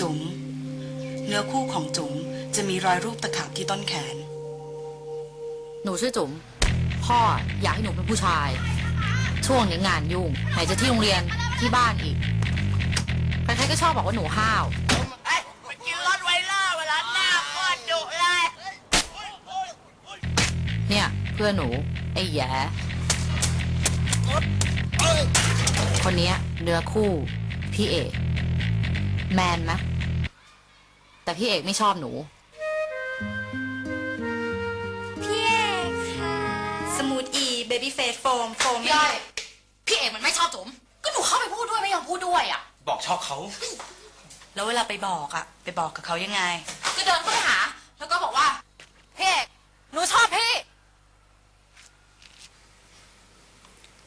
จุ๋มเนื้อคู่ของจุ๋มจะมีรอยรูปตะขาบที่ต้นแขน หนูชื่อจุ๋มพ่ออยากให้หนูเป็นผู้ชาย ช่วงนี้งานยุ่ง ไหนจะที่โรงเรียนที่บ้านอีกใครๆก็ชอบบอกว่าหนูห้าวเอ้ยไปกินรถไวเลอร์เวลาหน้าโคตรดุเลยเนี่ยเพื่อนหนูไอ้แหย่คนเนี้ยเนื้อคู่พี่เอก แมนไหมแต่พี่เอกไม่ชอบหนู พี่เอกค่ะ สมูทอีเบบี้เฟสโฟมโฟมพี่อ้อยพี่เอกมันไม่ชอบจุ๋มก็หนูเข้าไปพูดด้วยไม่ยอมพูดด้วยอะ บอกชอบเขา แล้วเวลาไปบอกอะไปบอกกับเขายังไง ก็เดินเข้าไปหา แล้วก็บอกว่า พี่เอกหนูชอบพี่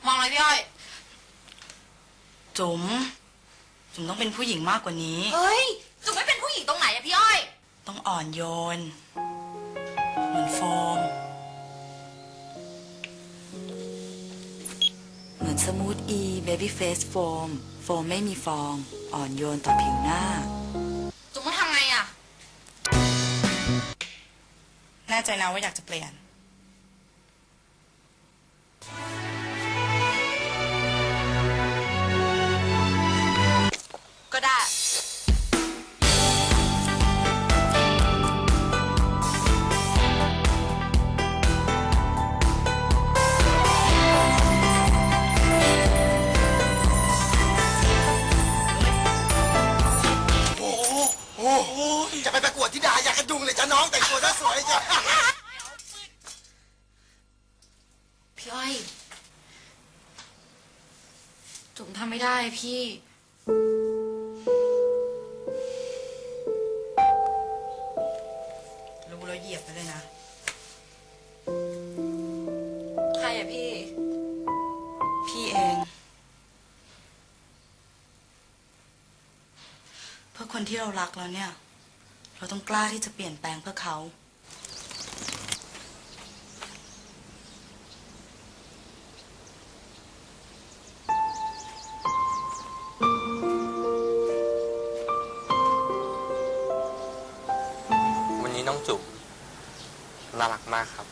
มองอะไรพี่อ้อยจุ๋ม จุ๋มต้องเป็นผู้หญิงมากกว่านี้ เฮ้ย จุ๋มไม่เป็นผู้หญิงตรงไหนอะพี่อ้อย ต้องอ่อนโยน เหมือนโฟม เหมือนสมูทอีเบบี้เฟสโฟม โฟมไม่มีฟอง อ่อนโยนต่อผิวหน้า จุ๋มมาทำไงอะแน่ใจนะว่าอยากจะเปลี่ยน ไปประกวดที่ดาอยากกระดุงเลยจ้ะน้องแต่งตัวซะสวยจ้ะพี่อ้อยจุ๋มทำไม่ได้พี่ รู้แล้วเหยียบไปเลยนะ ใครอะพี่ พี่เอง เพื่อคนที่เรารักแล้วเนี่ย เราต้องกล้าที่จะเปลี่ยนแปลงเพื่อเขา วันนี้น้องจุ๋มน่ารักมากครับ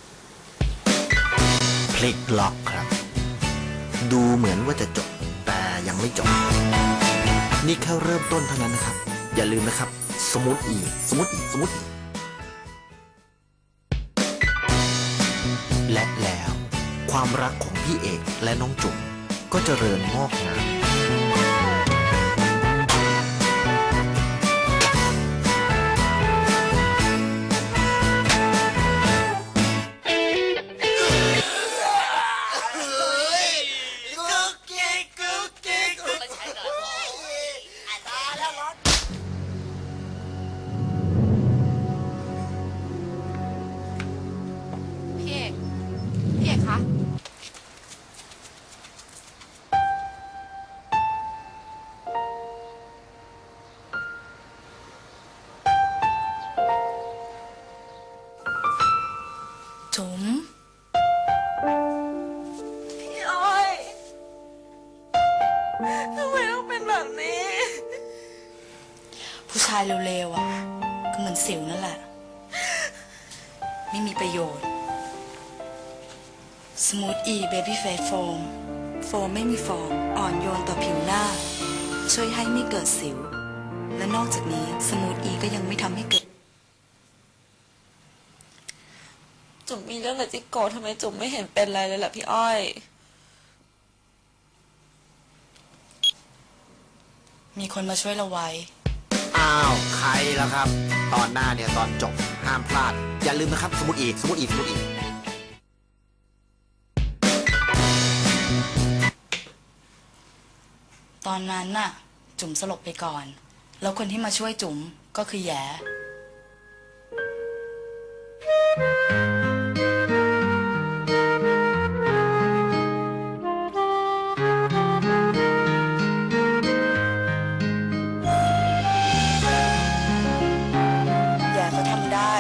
พลิกล็อกครับ ดูเหมือนว่าจะจบแต่ยังไม่จบ นี่แค่เริ่มต้นเท่านั้นนะครับ อย่าลืมนะครับ สมุดอีสมุดอีสมุดอีและแล้ว ความรักของพี่เอกและน้องจุ๋มก็เจริญงอกงาม จุ๋มพี่อ้อยทำไมต้องเป็นแบบนี้ ผู้ชายเร็วๆอะ ก็เหมือนสิวนั่นแหละ ไม่มีประโยชน์ Smooth E Baby Face Foam โฟมไม่มีฟอง อ่อนโยนต่อผิวหน้า ช่วยให้ไม่เกิดสิว และนอกจากนี้ Smooth E ก็ยังไม่ทำให้เกิด จุ๋มมีเรื่องกับจิโกะทำไมจุ๋มไม่เห็นเป็นอะไรเลยล่ะพี่อ้อย มีคนมาช่วยเราไว้ อ้าว ใครล่ะครับ ตอนหน้าเนี่ย ตอนจบ ห้ามพลาด อย่าลืมนะครับ สมุดอีสมุดอีสมุดอีตอนนั้นน่ะ จุ๋มสลบไปก่อน แล้วคนที่มาช่วยจุ๋มก็คือแหย่ ได้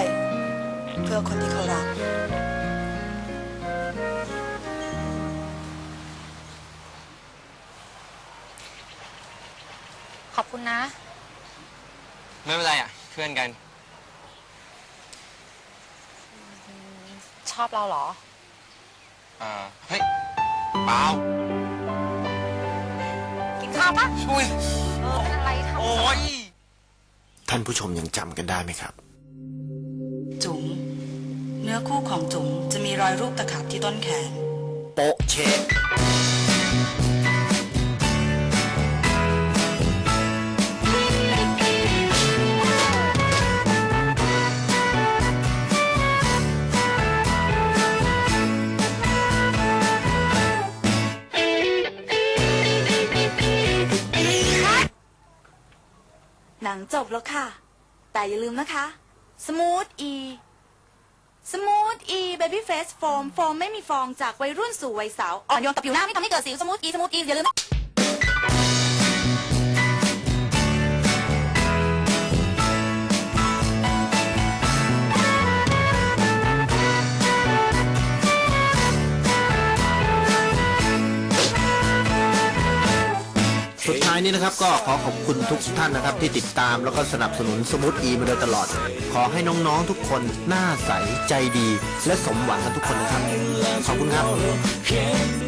เพื่อคนที่เขารัก ขอบคุณนะ ไม่เป็นไรอะ เพื่อนกัน ชอบเราเหรอ เอ่อเฮ้ยเปล่ากินข้าวปะอุ้ยเออเป็นอะไรทำ โอ้ย ท่านผู้ชมยังจำกันได้ไหมครับ จุ๋มเนื้อคู่ของจุ๋มจะมีรอยรูปตะขาบที่ต้นแขน โปะเชะหนังจบแล้วค่ะ แต่อย่าลืมนะคะ Smooth E Smooth E Baby Face Foam โฟมไม่มีฟองจากวัยรุ่นสู่วัยสาว อ่อนโยนต่อผิวหน้าไม่ทำให้เกิดสิว Smooth E Smooth E อย่าลืมนะ นี้นะครับก็ขอขอบคุณทุกท่านนะครับ ที่ติดตามแล้วก็สนับสนุนสมุดอีมาโดยตลอด ขอให้น้องๆทุกคนหน้าใสใจดี และสมหวังกันทุกคนนะครับ ขอบคุณครับ